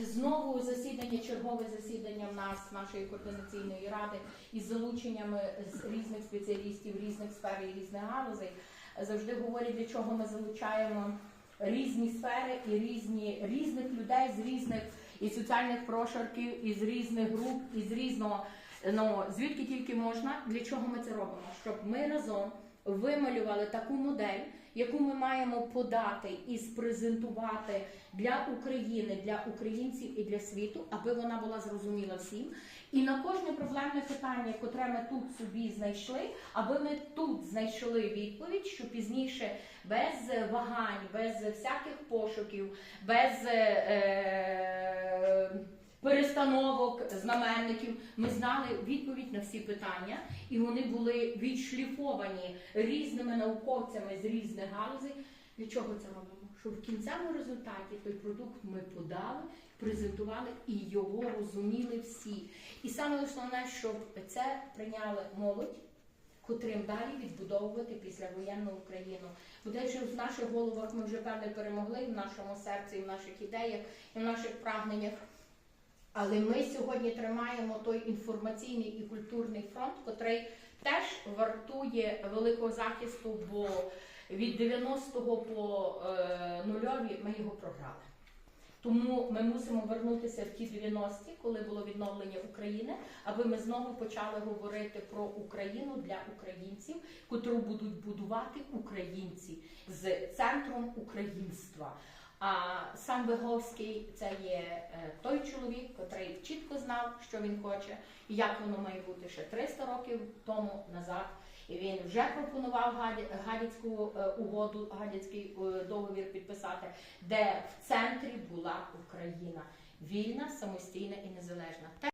Знову засідання, чергове засідання в нас, нашої координаційної ради, із залученнями з різних спеціалістів, різних сфер і різних галузей. Завжди говорять, для чого ми залучаємо різні сфери і різні різних людей з різних і соціальних прошарків, із різних груп, із різного ну звідки тільки можна. Для чого ми це робимо? Щоб ми разом вималювали таку модель, яку ми маємо подати і спрезентувати для України, для українців і для світу, аби вона була зрозуміла всім. І на кожне проблемне питання, котре ми тут собі знайшли, аби ми тут знайшли відповідь, що пізніше без е, вагань, без всяких пошуків, без е, перестановок знаменників, ми знали відповідь на всі питання, і вони були відшліфовані різними науковцями з різних галузей. Для чого це робимо? Щоб в кінцевому результаті той продукт ми подали, презентували і його розуміли всі. І саме основне, щоб це прийняли молодь, котрим далі відбудовувати післявоєнну Україну. Бо десь в наших головах ми вже певне перемогли в нашому серці, в наших ідеях, і в наших прагненнях. Але ми сьогодні тримаємо той інформаційний і культурний фронт, котрий теж вартує великого захисту, бо від 90-го по е, нульові ми його програли. Тому ми мусимо вернутися в ті 90-ті, коли було відновлення України, аби ми знову почали говорити про Україну для українців, котру будуть будувати українці з центром українства. А сам Виговський це є е, той чоловік, котрий чітко знав, що він хоче, і як воно має бути ще 300 років тому назад. І він вже пропонував Гадяцьку е, угоду, Гадяцький е, договір підписати, де в центрі була Україна. Вільна, самостійна